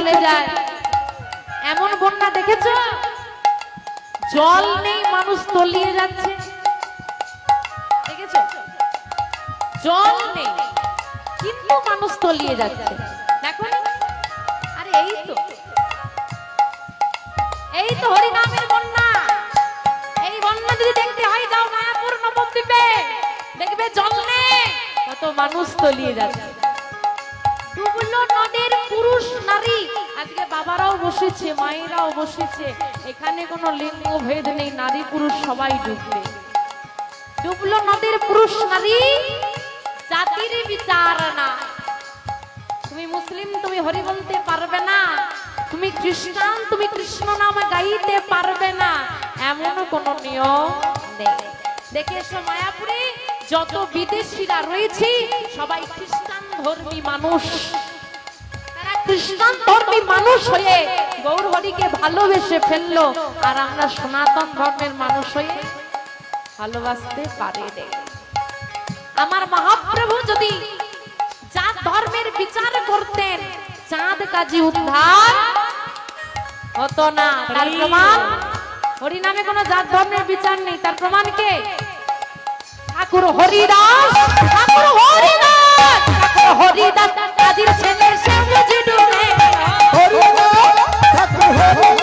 চলে যায়। এমন বন্যা দেখেছ? জল নেই, মানুষ তলিয়ে যাচ্ছে। জল নেই, কিন্তু মানুষ তলিয়ে যাচ্ছে। দেখো আরে এই তো। এই তো হরিনামের বন্যা। এই বন্যা যদি দেখতে হয়, যাও মায়াপুর নবদ্বীপে। দেখবে জল নেই কত মানুষ তলিয়ে যাচ্ছে। বাবারাও বসেছে, মায়েরাও বসেছে। এখানে কোনো লিঙ্গ ভেদ নেই, নারী পুরুষ সবাই ডুববে ডুবলো নদের পুরুষ নারী, জাতির বিচার না তুমি মুসলিম, তুমি হরি বলতে পারবে না। তুমি খ্রিস্টান, তুমি কৃষ্ণ নাম গাইতে পারবে না। এমন কোন নিয়ম নেই। দেখে এসো মায়াপুরে, যত বিদেশিরা রয়েছে, সবাই খ্রিস্টান ধর্মী মানুষ। খ্রিস্টান ধর্মী মানুষ হয়ে গৌর হরিকে ভালোবেসে ফেলল আর আমরা সনাতন ধর্মের মানুষ হয়ে ভালোবাসতে পারি রে আমার মহাপ্রভু যদি জাত ধর্মের বিচার করতেন চাঁদ কাজী উদ্ধার হতো না। তার প্রমাণ? হরি নামে কোনো জাত ধর্মের বিচার নেই। তার প্রমাণ কে? ঠাকুর হরিদাস। ঠাকুর হরিদাস! ঠাকুর হরিদাস! কাজীর ছেলে বুঝি ডুবে ঠাকুর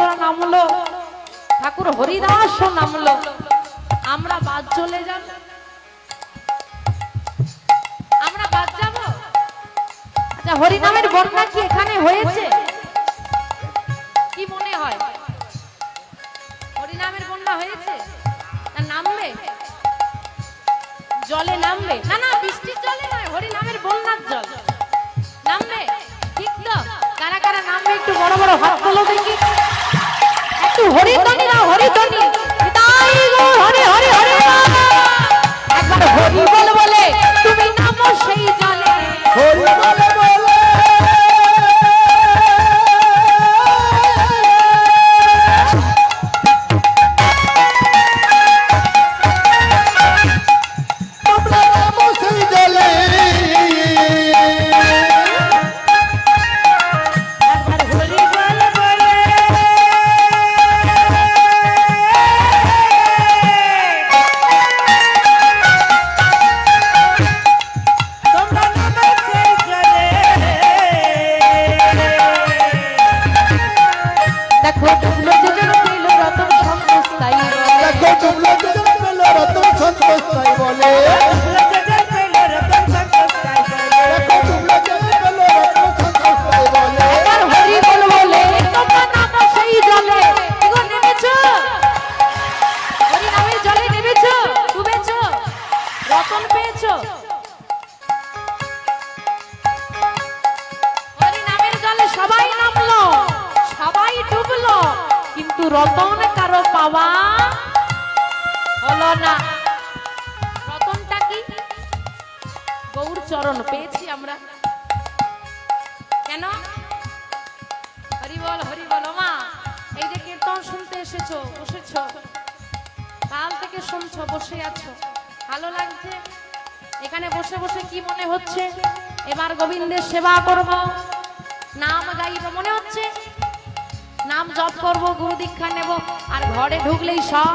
ভক্তরা নামলো। ঠাকুর হরিদাস নামলো। আমরা বাদ চলে যাব। আমরা বাদ যাব? আচ্ছা হরিনামের বন্যা কি এখানে হয়েছে? কি মনে হয়? হরিনামের বন্যা হয়েছে? না, নামবে? জলে নামবে? না না, বৃষ্টির জলে নয়, হরিনামের বন্যার জল। নামবে? ঠিক তো? কারা কারা নামবে? একটু বড় বড় হাত তোলো দেখি একটু হরিধ্বনি না, হরিধ্বনি। তাই গো, হরি হরি হরি একবার হরি বল বলে তুমি নামো সেই জলে। হরি বলে রতন সন্তোষ তাই বলে। রতন কারও পাওয়া হলো না। রতনটা কি? গৌর চরণ পেয়েছি আমরা। কেন? হরি বল হরি বল মা এই যে কীর্তন শুনতে এসেছ, বসেছো। কাল থেকে শুনছো, বসে আছো। ভালো লাগছে? এখানে বসে বসে কি মনে হচ্ছে? এবার গোবিন্দের সেবা করব। নাম গাইব, মনে হচ্ছে? নাম জপ করব, গুরু দীক্ষা নেব, আর ঘরে ঢুকলেই সব।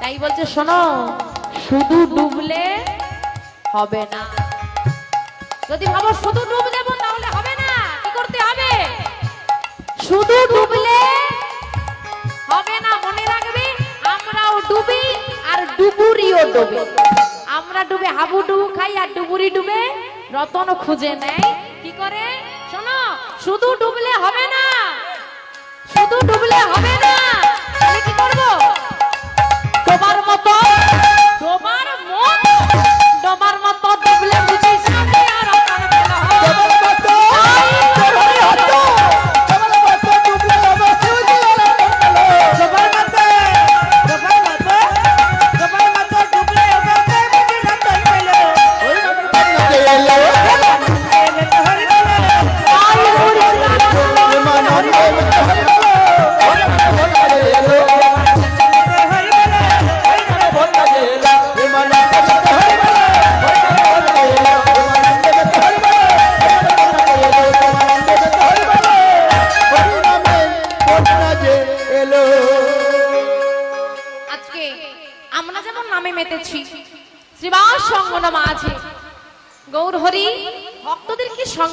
তাই বলছে, শোনো, শুধু ডুবলে হবে না। যদি শুধু দেবো তাহলে হবে না। করতে হবে? শুধু ডুবলে ডুবুরিও ডুবে। আমরা ডুবে, হাবু ডুবু খাই আর ডুবুরি ডুবে, রতন খুঁজে নেই কি করে? শোনো, শুধু ডুবলে হবে না। শুধু ডুবলে হবে না। তাহলে কি করব? তোমার মতো, তোমার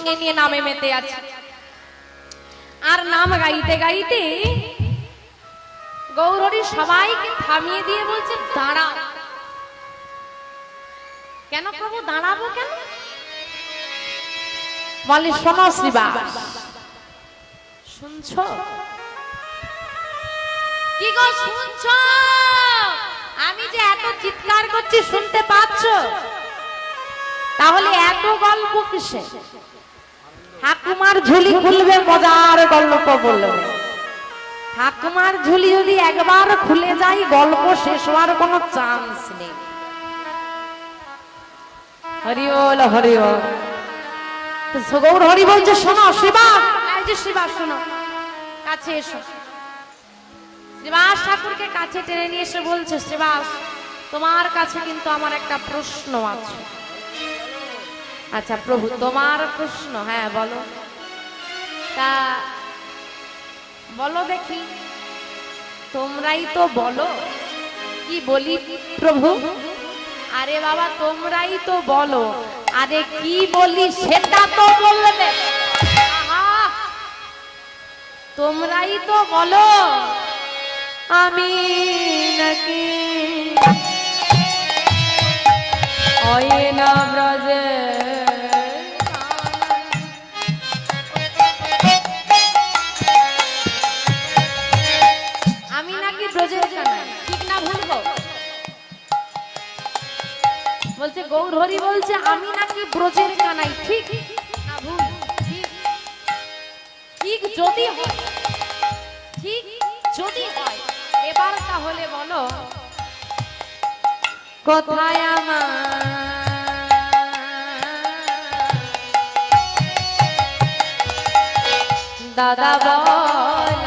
সঙ্গে নিয়ে নামে মেতে আছে। আর নাম গাইতে গাইতে গৌর সবাইকে থামিয়ে দিয়ে বলছে দাঁড়া কেন প্রভু, দাঁড়াবো কেন? বলে, শোনো শুনছো? কি গো, শুনছো? আমি যে এত চিৎকার করছি, শুনতে পাচ্ছ? তাহলে এত গল্প কিসে ঠাকুমার ঝুলি খুলবে, মজার গল্প বলবে। ঠাকুমার ঝুলি যদি একবার খুলে যায়, গল্প শেষ হওয়ার কোনো চান্স নেই। হরিওল হরিওল। তো গৌর হরি বলছে, শোনো, শিবা। এই যে শিবা, শোনো। কাছে এসো। শ্রীবাস ঠাকুরকে কাছে টেনে নিয়ে এসে বলছে, শ্রীবাস, তোমার কাছে কিন্তু আমার একটা প্রশ্ন আছে। আচ্ছা প্রভু, তোমার প্রশ্ন হ্যাঁ বলো। তা, বলো দেখি, তোমরাই তো বলো। কি বলি, প্রভু? আরে বাবা, তোমরাই তো বলো। আরে কি বলি, সেটা তো আহা! তোমরাই তো বলো। আমি নাকি অয়না ব্রজে বলছে গৌর হরি বলছে, আমি নাকি ব্রজের কানাই। ঠিক ঠিক যদি হয়, ঠিক যদি এবার তাহলে বলো, কোথায় আমার? দাদা বলা।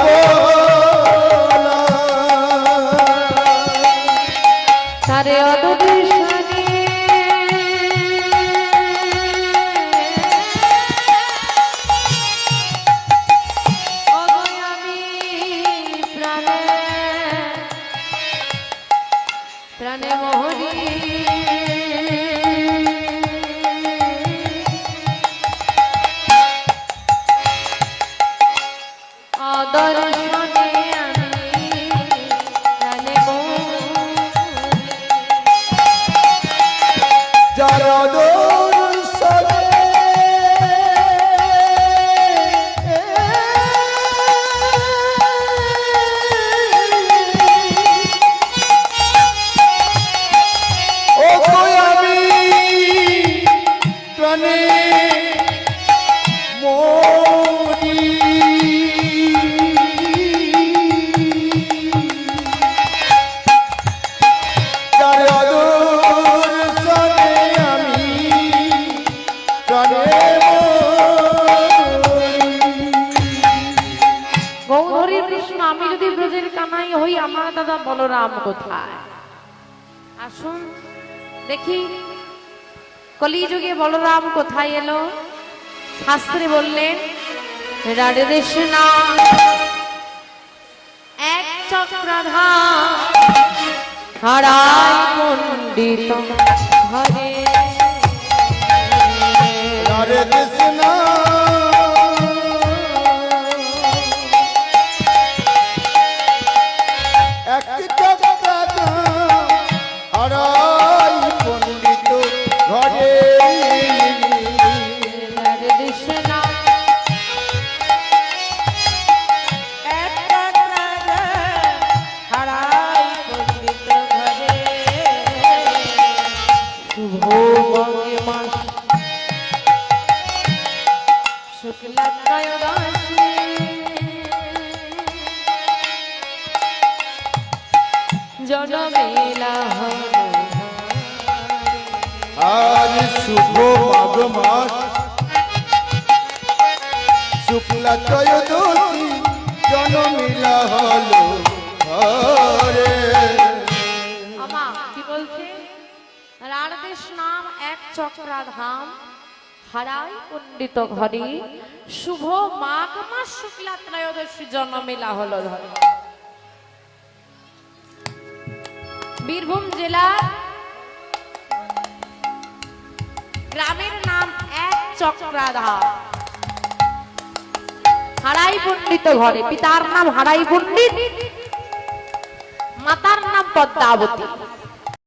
Thank you. হই আমার দাদা বলরাম কোথায়? আসুন, দেখি। কলিযুগে বলরাম কোথায় এলো? শাস্ত্রে বললেন কৃষ্ণ, এক চক্রধা হারায় পণ্ডিত জনমেলা আজ শুভ মাঘ মাস। শুক্লা ত্রয়োদশী জনমিলা হলো। আমা কি বলছে? রাড়দেশ নাম এক চক্রাধাম। হারাই পণ্ডিত ঘরে। শুভ মাঘ মাস শুক্লা ত্রয়োদশী জন্মেলা হলো ধরে। বীরভূম জেলা গ্রামের নাম এক চক্রাধা হারাই পণ্ডিত ঘরে, পিতার নাম হারাই পণ্ডিত, মাতার নাম পদ্মাবতী।